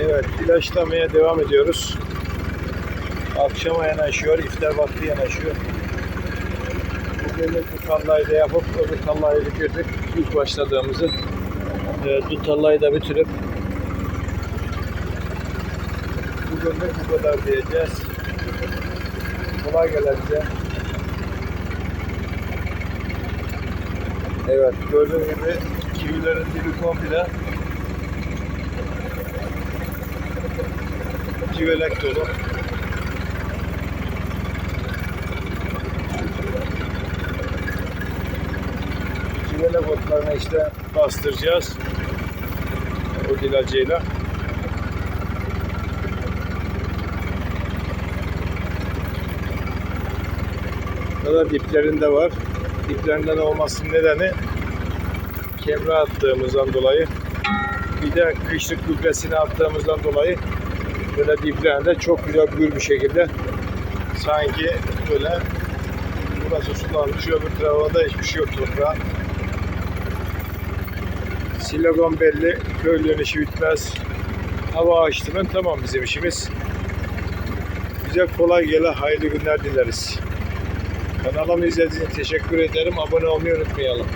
Evet, ilaçlamaya devam ediyoruz. Akşama yanaşıyor, iftar vakti yanaşıyor. Bugün bu tarlayı da yapıp öbür tarlayı bitirdik. İlk başladığımızı. Evet, bu tarlayı da bitirip bugün de bu kadar diyeceğiz. Kolay gele bize. Evet, gördüğünüz gibi kivilerin dibi komple civelek dolu. Civelek otlarını işte bastıracağız. O ilacıyla. Burada diplerinde var. Diplerinden olmasının nedeni kemre attığımızdan dolayı bir de kışlık gübresini attığımızdan dolayı böyle diplerinde çok güzel gür bir şekilde sanki böyle burası sulanmış öbür tarafında hiçbir şey yok toprağa. Silogon belli, köylünün işi bitmez. Hava açtı mı tamam bizim işimiz. Bize kolay gele hayırlı günler dileriz. Kanalımı izlediğiniz için teşekkür ederim. Abone olmayı unutmayalım.